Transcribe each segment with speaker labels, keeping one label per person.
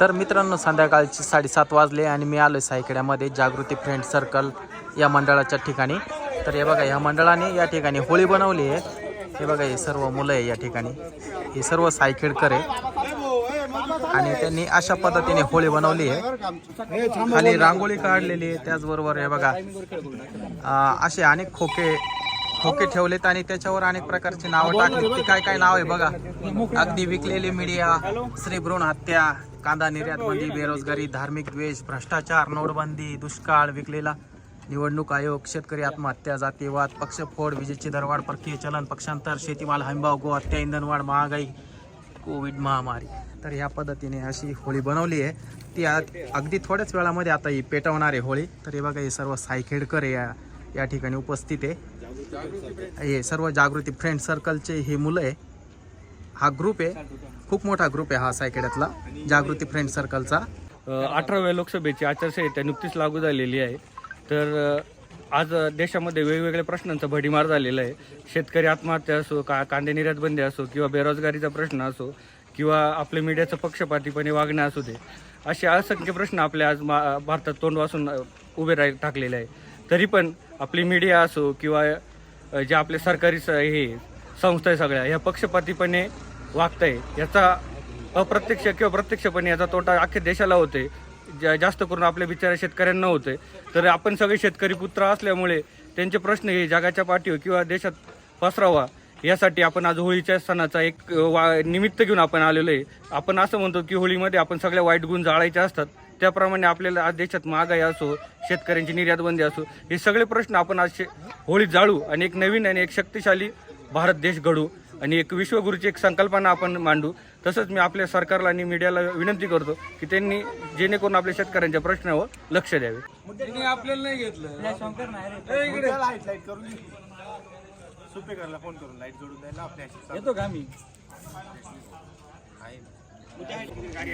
Speaker 1: तर मित्रांनो संध्याकाळची साडेसात वाजले आणि मी आलो सायकड्यामध्ये जागृती फ्रेंड सर्कल या मंडळाच्या ठिकाणी. तर हे बघा ह्या मंडळाने या ठिकाणी होळी बनवली आहे. हे बघा हे सर्व मुलं आहे या ठिकाणी. हे सर्व सायखेडकर आहे. आणि त्यांनी अशा पद्धतीने होळी बनवली आहे. खाली रांगोळी काढलेली आहे. त्याचबरोबर हे बघा असे अनेक खोके खोके ठेवलेत आणि त्याच्यावर अनेक प्रकारची नावं टाकली. ती काय काय नाव आहे बघा? अगदी विकलेली मीडिया श्री भ्रूण हत्या कांदा निर्यात बंदी बेरोजगारी धार्मिक द्वेष भ्रष्टाचार नोटबंदी दुष्काळ विकलेला निवडणूक आयोग शेतकरी आत्महत्या जातीवाद पक्षफोड विजेची दरवाढ परकीय चलन पक्षांतर शेतीमाल हंबाव गो हत्या इंधनवाढ महागाई कोविड महामारी. तर ह्या पद्धतीने अशी होळी बनवली आहे. ती आ अगदी थोड्याच वेळामध्ये आता ही पेटवणार आहे होळी. तर हे बघा हे सर्व सायखेडकर या या ठिकाणी उपस्थित आहे. हे सर्व जागृती फ्रेंड सर्कलचे हे मुलं आहे. हा ग्रुप आहे. खूप मोठा ग्रुप आहे हा सायखेड्यातला जागृती फ्रेंड सर्कलचा
Speaker 2: अठराव्या लोकसभेची आचारसंहिता नुकतीच लागू झालेली आहे. तर आज देशामध्ये वेगवेगळ्या प्रश्नांचा भडीमार झालेला आहे. शेतकरी आत्महत्या असो का कांदे निर्यात बंदी असो किंवा बेरोजगारीचा प्रश्न असो किंवा आपल्या मीडियाचं पक्षपातीपणे वागणं असू दे असे असंख्य प्रश्न आपल्या आज मा भारतात तोंड वाचून उभे राह टाकलेले आहे. तरी पण आपली मीडिया असो किंवा जे आपले सरकारी स हे संस्था आहे सगळ्या. ह्या पक्षपातीपणे वागताय. याचा अप्रत्यक्ष किंवा प्रत्यक्षपणे याचा तोटा अख्ख्या देशाला होते जा- जास्त करून आपल्या बिचाऱ्या शेतकऱ्यांना होते तर आपण सगळे शेतकरी पुत्र असल्यामुळे त्यांचे प्रश्न हे जगाच्या पाठीवर किंवा देशात पसरावा. यासाठी आपण आज होळीच्या सणाचा एक वा निमित्त घेऊन आपण आलेलो आहे. आपण असं म्हणतो की होळीमध्ये आपण सगळ्या वाईट गुण जाळायचे असतात. त्याप्रमाणे आपल्याला आज देशात महागाई असो शेतकऱ्यांची निर्यातबंदी असो हे सगळे प्रश्न आपण आज शे- होळीत जाळू आणि एक नवीन आणि एक शक्तिशाली भारत देश घडू आणि एक विश्वगुरूची एक संकल्पना आपण मांडू. तसंच मी आपल्या सरकारला आणि मीडियाला विनंती करतो की त्यांनी जेणेकरून आपल्या शेतकऱ्यांच्या प्रश्नावर लक्ष द्यावे.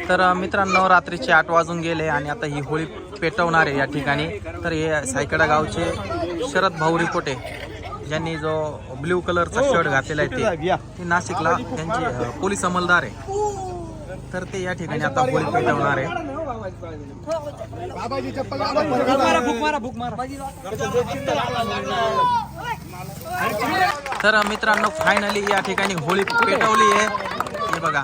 Speaker 1: तर अ, मित्रांनो रात्रीचे आठ वाजून गेले आणि आता ही होळी पेटवणार आहे या ठिकाणी. तर हे सायकडा गावचे शरद भाऊ रिपोटे ज्यांनी जो ब्ल्यू कलरचा शर्ट घातलेला आहे ते ते नाशिकला त्यांचे पोलीस अंमलदार आहे. तर ते या ठिकाणी आता होळी पेटवणार आहे. तर मित्रांनो फायनली या ठिकाणी होळी पेटवली आहे. हे बघा.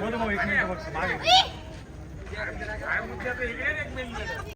Speaker 1: बोल भाऊ एक मिनिट बघ मागे.